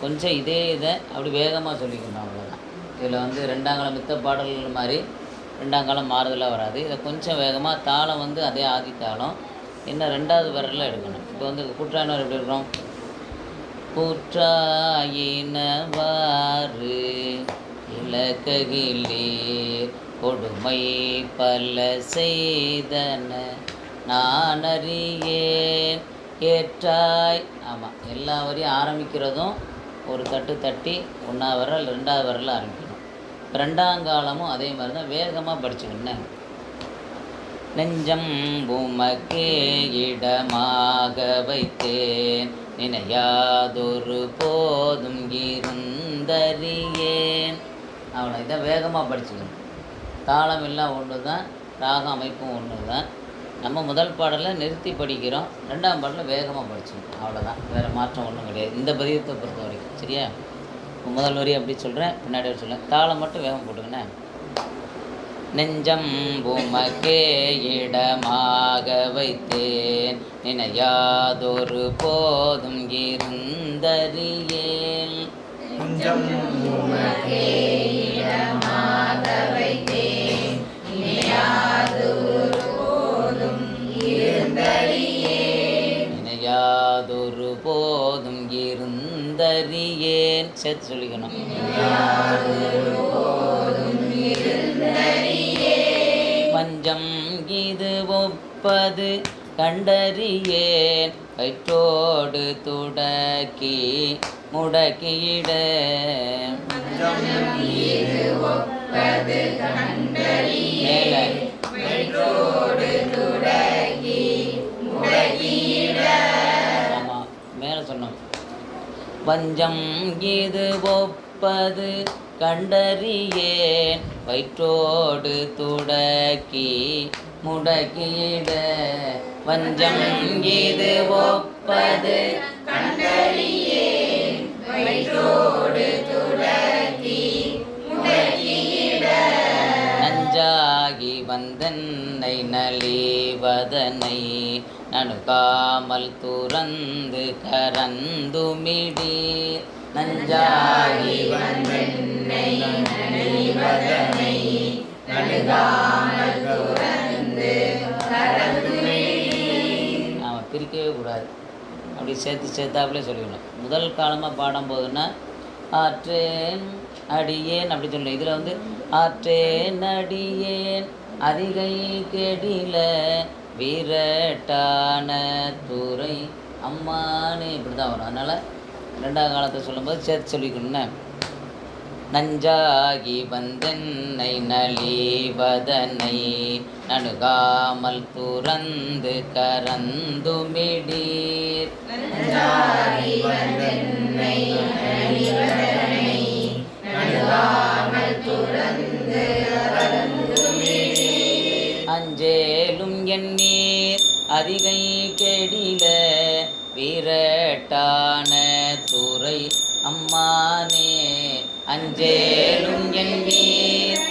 கொஞ்சம் இதே இதை அப்படி வேகமாக சொல்லிக்கணும் அவ்வளோதான் இதில் வந்து ரெண்டாம் காலம் மித்த பாடல்கள் மாதிரி ரெண்டாம் காலம் மாறுதலாக வராது. இதை கொஞ்சம் வேகமாக தாளம் வந்து அதே ஆதித்தாளம் என்ன இன்னும் ரெண்டாவது வரல எடுக்கணும். இப்போ வந்து குற்றாயினர் எப்படி இருக்கிறோம்? கூற்றாயினவாறு இலக்ககிலே கொடுமை பல செய்தன. நான் அறியேன் ஏற்றாய். ஆமாம் எல்லா வரையும் ஆரம்பிக்கிறதும் ஒரு தட்டு தட்டி ஒன்றாவது விரல் ரெண்டாவது வரல ஆரம்பிக்கணும். ரெண்டாங்காலமும் அதே மாதிரி தான் வேகமாக படிச்சுக்கணும் நெஞ்சம் உமக்கே இடமாக வைத்தேன். நினையாதொரு போதும் இருந்தறியேன். அவனை இதை வேகமாக படிச்சுக்கணும். தாளம் எல்லாம் ஒன்று தான் ராகம் அமைப்பும் ஒன்று தான் நம்ம முதல் பாடலில் நிறுத்தி படிக்கிறோம். ரெண்டாம் பாடலில் வேகமாக படிச்சுக்கணும் அவ்வளோதான் வேறு மாற்றம் ஒன்றும் கிடையாது. இந்த பதியத்தை பொறுத்த வரைக்கும். சரியா? இப்போ முதல் வரி அப்படி சொல்கிறேன் பின்னாடி வரை சொல்கிறேன் தாளம் மட்டும் வேகம் போட்டுக்கண்ணே நெஞ்சம் உமக்கே இடமாக வைத்தேன். நினையாதொரு போதும் இருந்தறியேன். நெஞ்சம் உமக்கே இடமாக சேர்த்து சொல்லிக்கணும். பஞ்சம் இது ஒப்பது கண்டறியேன். வயிற்றோடு துடக்கி முடக்கியிட. வஞ்சம் இது ஒப்பது? கண்டறியேன் வயிற்றோடு துடக்கி முடக்கிட. வஞ்சம் இது ஒப்பது? நஞ்சாகி வந்தன்னை நலிவதனை நணுகாமல் துறந்து கரந்துமிடி. நஞ்சாகி வந்தன்னை நணுகாமல் துறந்து பிரிக்கவே கூடாது. அப்படி சேர்த்து சேர்த்தாப்புலே சொல்லிக்கணும் முதல் காலமாக பாடும்போதுன்னா ஆற்றேன் அடியேன் அப்படி சொல்லணும் இதில் வந்து ஆற்றேன் அடியேன் அதிகை கெடில வீரட்டான துறை. அம்மானே இப்படி தான் வரும். அதனால் ரெண்டாவது காலத்தை சொல்லும்போது சேர்த்து சொல்லிக்கணும்னே நஞ்சாகி வந்தென்னை நலிவதனை நணுகாமல் துறந்து கரந்துமிடீர் அஞ்சேலும் எண்ணீர் அதிகை கெடில வீரட்டான துறை அம்மானே அஞ்சேலும் எண்ணீர்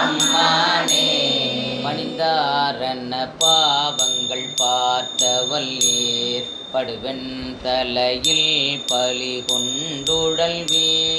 அம்மானே பணிந்தாரன பாவங்கள் பார்த்தவல்லீர் படுவெண் தலையில் பலி கொண்டுழல்வீர்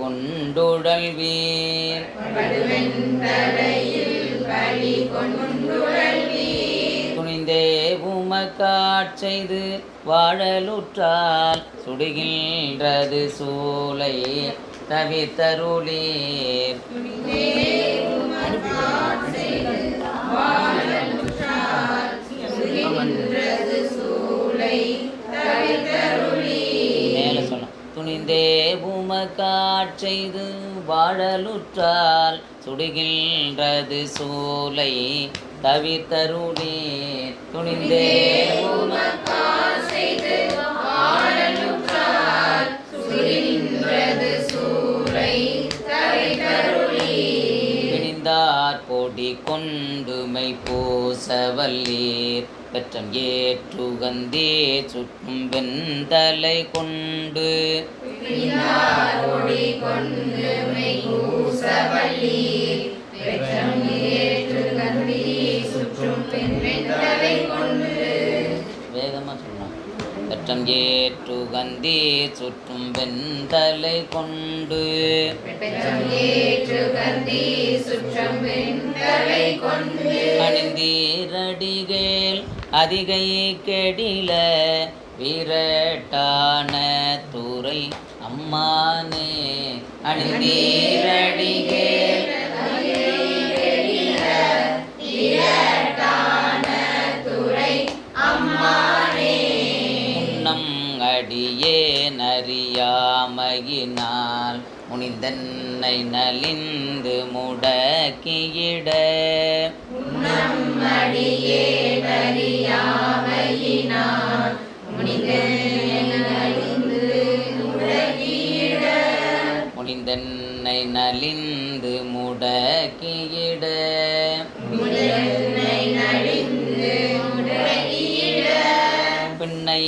கொண்டுழல் வீர் படுவெண் தலையில் பலி கொண்டுழல் வீர் துணிந்தே உமக்காட்செய்து வாழலுற்றால் சுடுகின்றது சூளை தவித்தருளீர். மேலே சொன்னோம் துணிந்தே உமக்காட்செய்து வாழலுற்றால் சுடுகின்றது சூலை தவித்தருளே துணிந்தே பெற்றார் பொடி கொண்டுமை பூசவல்லீர். பெற்றம் ஏற்றுகந்தே சுற்றும் வெந்தலை கொண்டு. பின்னாரோடி கொண்டு பூசவல்லீர். பெற்றம் ஏற்று கந்தி சுற்றும் வெண்தலை கொண்டு. அணிந்தீரடிகள் அதிகை கெடில விரட்டான துறை அம்மானே. அணிந்தீரடிகள் நறியாமையினால் முனிந்தன்னை நலிந்து முடக்கியிட. முனிந்தன்னை நலிந்து முடக்கியிட முனிதனை முடக்கியிட. பின்னை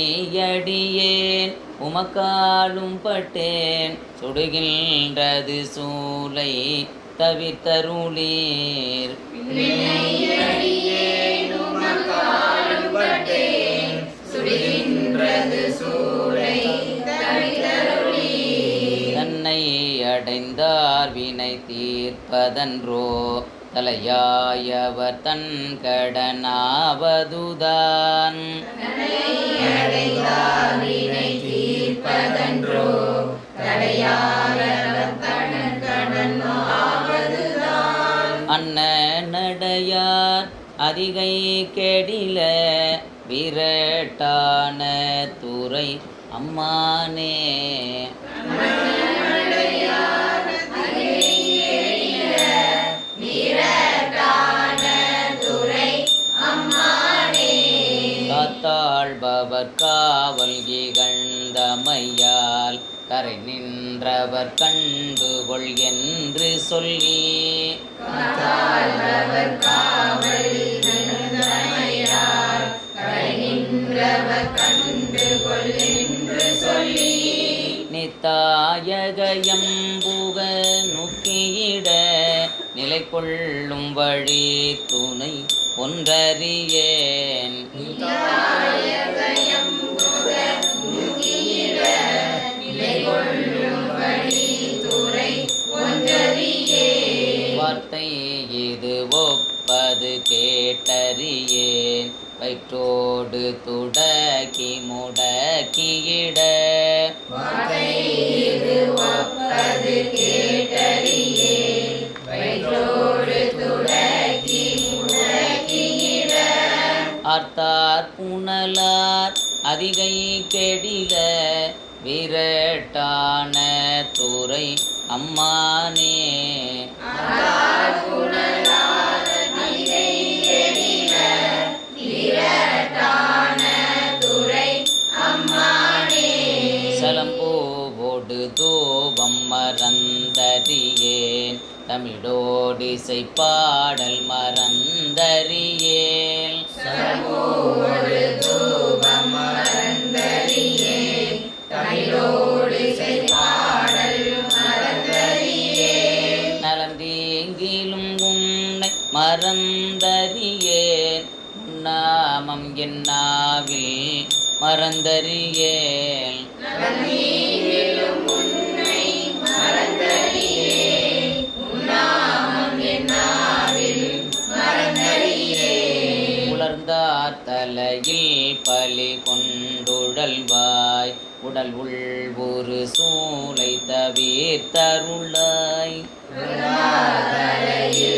அடியேன். உமக்காலும் பட்டேன். சுடுகின்றது சூலை தவித்தருளீர் சூளை தவிதருளி தன்னை அடைந்தார் வினை தீர்ப்பதன்றோ தலையாயவர் தன் கடனாவதுதான். தனன் கடனோ ஆவதுதான் அன்னடையார் அதிகை கெடில விரட்டான துறை அம்மானே. சொல்லி காத்தாழ்பவர் காவல் கரை நின்றவர் கண்டு கொள் என்று சொல்லி. நித்தாயகயம் புக நுக்கியிட நிலை கொள்ளும் வழி துணை ஒன்றறியேன். வார்த்தை இது ஒப்பது கேட்டறியேன். வயிற்றோடு துடக்கி முடக்கியிட. ஆர்த்தார் புனலார் அதிகை கெடில. விரட்டான துறை அம்மானே. தூபம் மறந்தறியேன். தமிழோடிசை பாடல் மறந்தறியேன். மறந்தறியேன். நாமம் என்னாவில் மறந்தறியேன். நீங்களும் உலர்ந்தார் தலையில் பலி கொண்டுழல்வாய் உடல் உள் ஒரு சூளை தவிர்த்தருளாய். தலையில்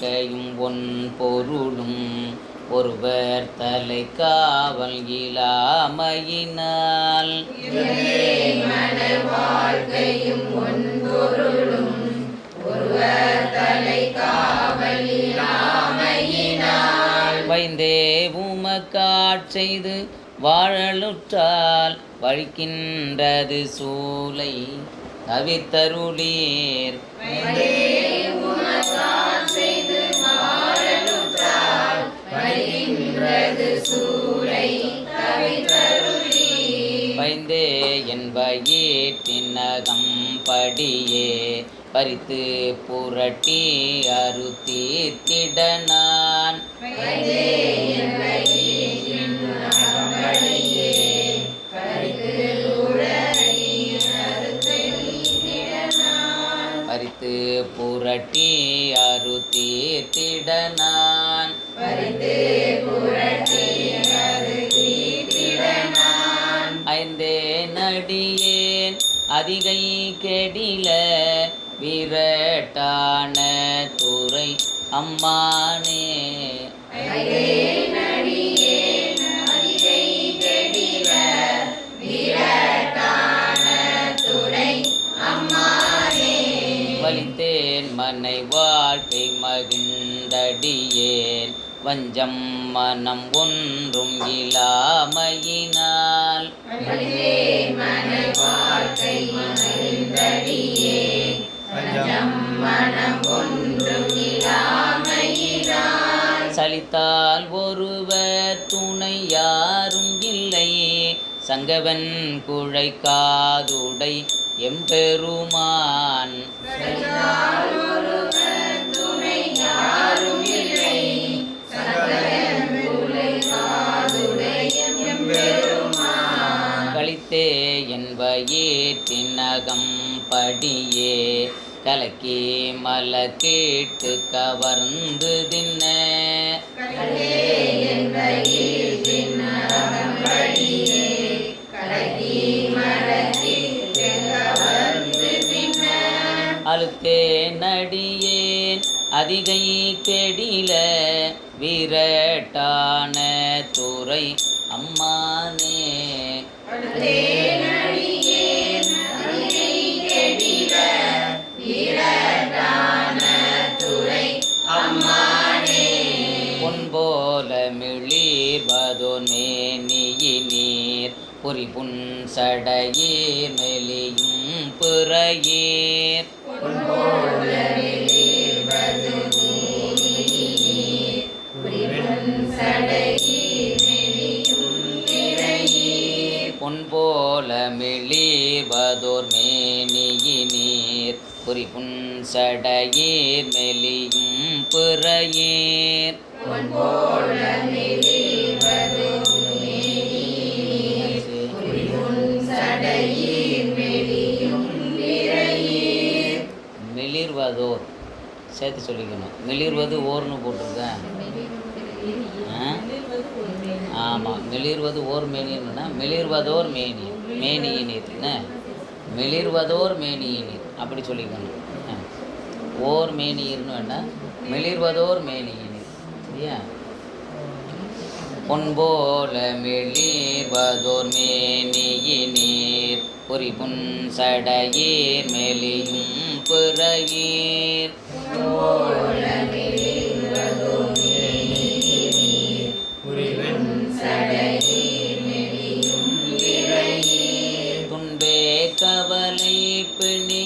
வாழ்க்கையும் ஒன் பொருளும் ஒருவர் தலை காவல் இலாமையினால். மன வாழ்க்கையும் ஒன்பொருளும் ஒருவர் தலை காவலிலாமையினால் வைந்தே உமக்காட் வாழலுற்றால் வழிக்கின்றது சூளை தவித்தருளீர் படியே பறித்து புரட்டி அறுத்தி திடனான். பறித்து புரட்டி அறுத்தி திடனான். அதிகை கெடில விரட்டான துறை அம்மானே. வலித்தேன் மனை வாழ்க்கை மகிழ்ந்தடியேன். வஞ்சம் மனம் ஒன்றும் இலாமையினால் சலித்தால் ஒருவர் துணை யாரும் இல்லை. சங்கவன் குழை காதுடை எம்பெருமான். கழித்தே என் வயிற்றினகம் படியே. கலக்கி மல கேட்டு கவர்ந்து தின்ன. அழுத்தே நடியேன் அதிகை கெடில விரட்டான துறை பொறி புன்சடையீர் மெலியும் பிறையீர். பொன்போல மிளிர்வதோர் மேனியினீர். பொறி புன்சடையீர் மெலியும் பிறையீர். மிளிர்வதோர் சேர்த்து சொல்லிக்கணும். மிளிர்வது ஓர்னு போட்டிருக்கேன். ஆமாம் மிளிர்வது ஓர் மேனியன்னா மிளிர்வதோர் மேனி மேனியினீர். என்ன? மிளிர்வதோர் மேனியினீர். அப்படி சொல்லிக்கணும். ஆ. ஓர் மேனியர்னு வேண்டாம் மிளிர்வதோர் மேனியினீர். சரியா? பொன்போல மிளிர்வதோர் மேனியினீர். பொறி புன்சடையீர் மெலியும் பிறையீர் துன்பே கவலை பிணி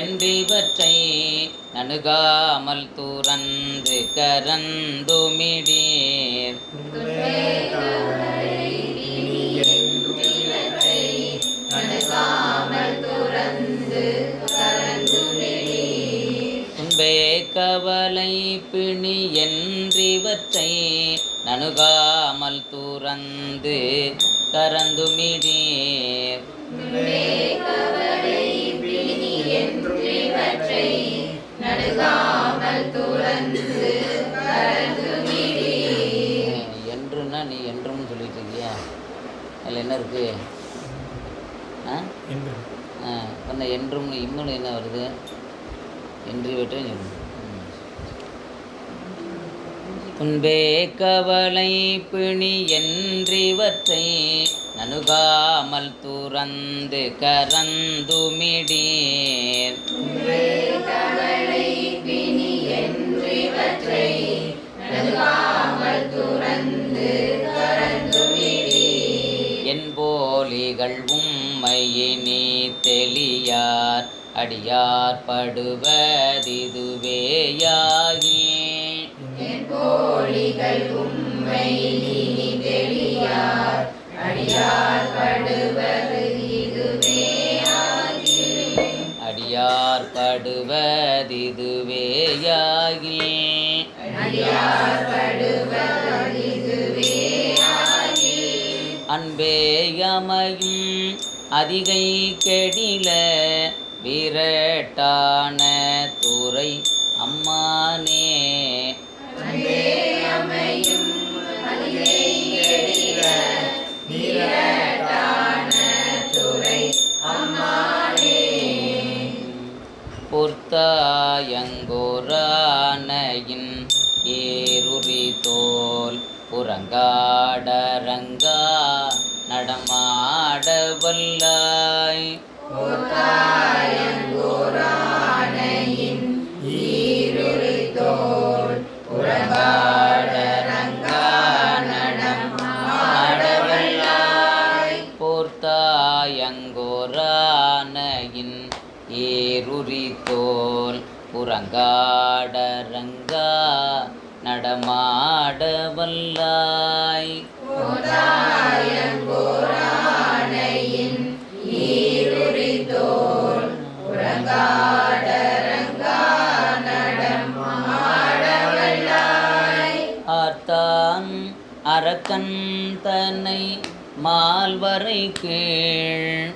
என்றிவற்றை நணுகாமல் துறந்து கரந்துமிடீர். கவலை பிணி என்றிவற்றை நணுகாமல் துறந்து கரந்துமிடீர் என்றுன்னா நீ என்றும்னு சொல்லிட்டு இருக்கியா? அதில் என்ன இருக்கு? ஆ? என்று ஆ என்றும்னு இம்முன்னு என்ன வருது? என்று வெற்றே சொல்லணும் ம். முன்பே கவலை பிணி என்றிவற்றை நணுகாமல் துறந்து கரந்துமிடீர். என் போலிகள் உம்மையினி தெளியார் அடியார் படுவதிதுவேயாகி போலிகள் உம்மை நீ தெளியார் அடியார் படுவது இதுவே அடியார் படுவது இதுவே ஆகி அன்பேயமையும் அதிகை கெடில விரட்டான துறை அம்மானே. பொர்த்தாயங்கோரானையின் ஏருரி தோல் புறங்காடரங்கா நடமாட வல்லாய் நடமாட வல்லாய் ஆர்த்தான் அரக்கன் தன்னை மால்வரை கீழ்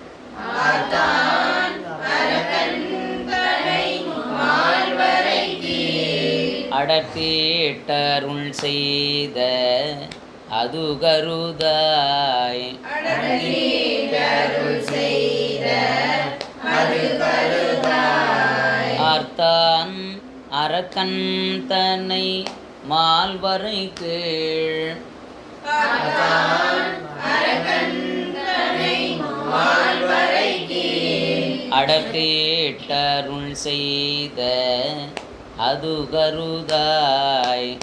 கீழ் அடத்தீட்டருள் செய்த அது கருதாய் ஆர்த்தான் அரக்கன் தன்னை மால்வரை கீழ் அடத்தீட்டருள் செய்த அது கருதாய்.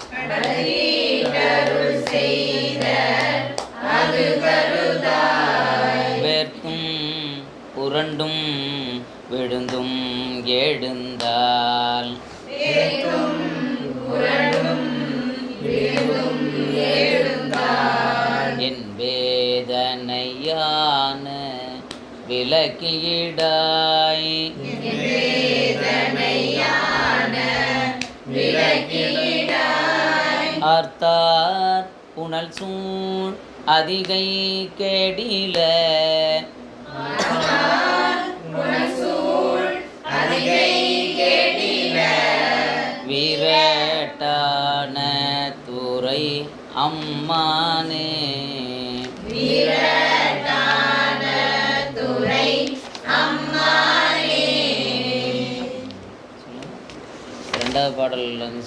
வேர்க்கும் புரண்டும் விழுந்தும் எழுந்தால். என் வேதனையான விலக்கியிடாய் ஆர்த்தார் புனல் சூழ் அதிகை கெடில. விரட்டான துறை அம்மானே. ரெண்டாவது பாடல் வந்து